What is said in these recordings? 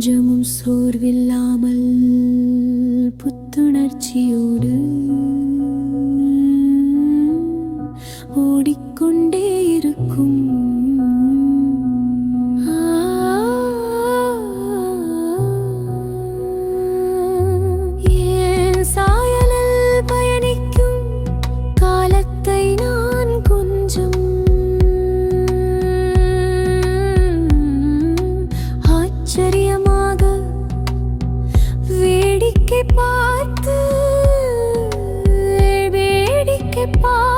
கொஞ்சமும் சோர்வில்லாமல் புத்துணர்ச்சியோடு ஓடி வேடிக்கை பார்த்து வேடிக்கை பார்த்து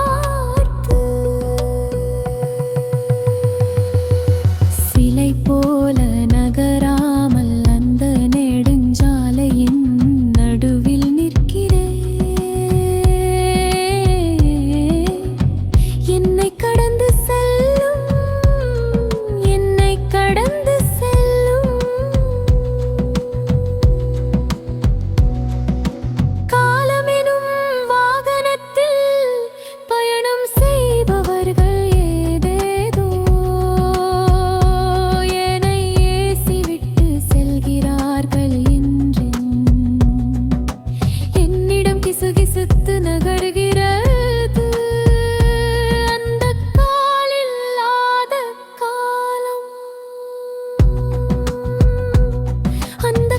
நகர்கிறது. அந்த காலில்லாத காலம். அந்த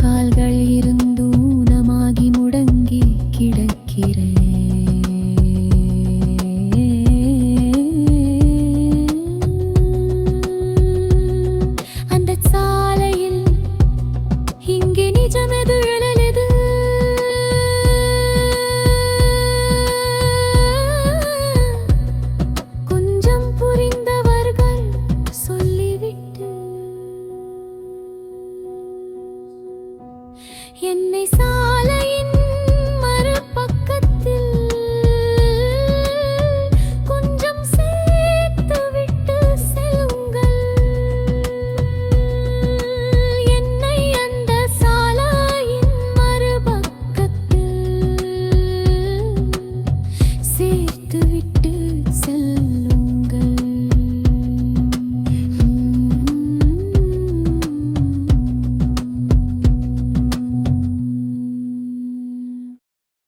கால்கள் கொஞ்சம் புரிந்தவர்கள் சொல்லிவிட்டு என்னை சா